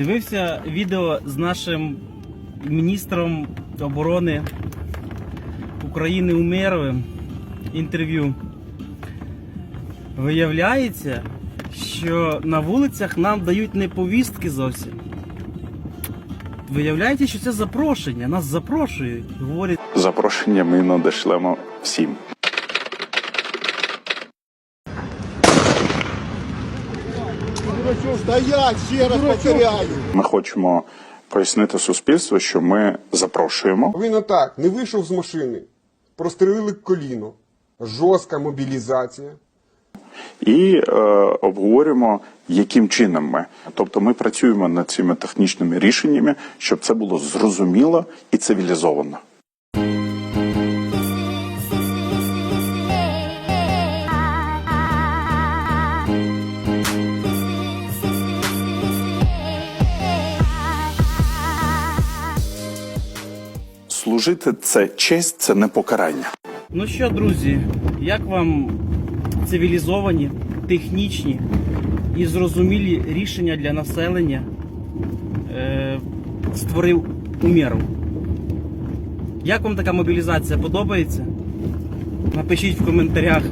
Дивився відео з нашим міністром оборони України Умєровим інтерв'ю. Виявляється, що на вулицях нам дають не повістки зовсім. Виявляється, що це запрошення. Нас запрошують. Говорять, Запрошення ми надішлемо всім. Стоять, ще раз повторяю. Ми хочемо пояснити суспільству, що ми запрошуємо. Повинно так, не вийшов з машини, прострелили коліно, жорстка мобілізація. і е, обговорюємо, яким чином ми. Тобто ми працюємо над цими технічними рішеннями, щоб це було зрозуміло і цивілізовано. Служити це честь, це не покарання. Ну що, друзі, як вам цивілізовані, технічні і зрозумілі рішення для населення е, створив Умєров? Як вам така мобілізація подобається? Напишіть в коментарях.